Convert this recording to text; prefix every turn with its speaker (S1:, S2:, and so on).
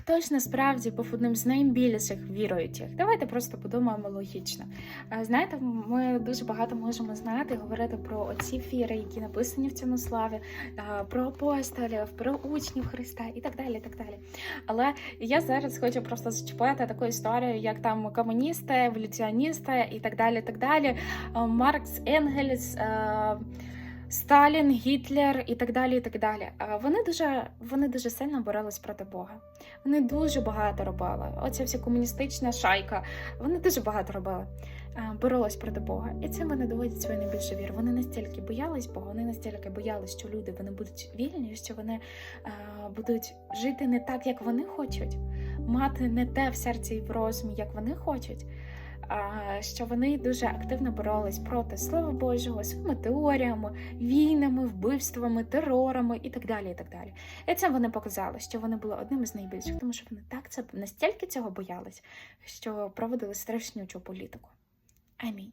S1: хто ж насправді був одним з найбільших віруючих? Давайте просто подумаємо логічно. Знаєте, ми дуже багато можемо знати, говорити про оці віри, які написані в цьому славі, про апостолів, про учнів Христа і так далі. так далі. Але я зараз хочу просто зачепити таку історію, як там комуністи, еволюціоністи і так далі. і так далі. Маркс, Енгельс. Сталін, Гітлер і так далі. і так далі. Вони дуже, вони дуже сильно боролись проти Бога. Вони дуже багато робили. Оця вся комуністична шайка. Вони дуже багато робили. Боролись проти Бога. І цим вони доводять свою найбільшу віру. Вони настільки боялись Бога, вони настільки боялись, що люди вони будуть вільні, що вони будуть жити не так, як вони хочуть, мати не те в серці і в розумі, як вони хочуть що вони дуже активно боролись проти Слова Божого, своїми теоріями, війнами, вбивствами, терорами і так далі. І так далі. І це вони показали, що вони були одним із найбільших, тому що вони так це настільки цього боялись, що проводили страшнючу політику. Амінь.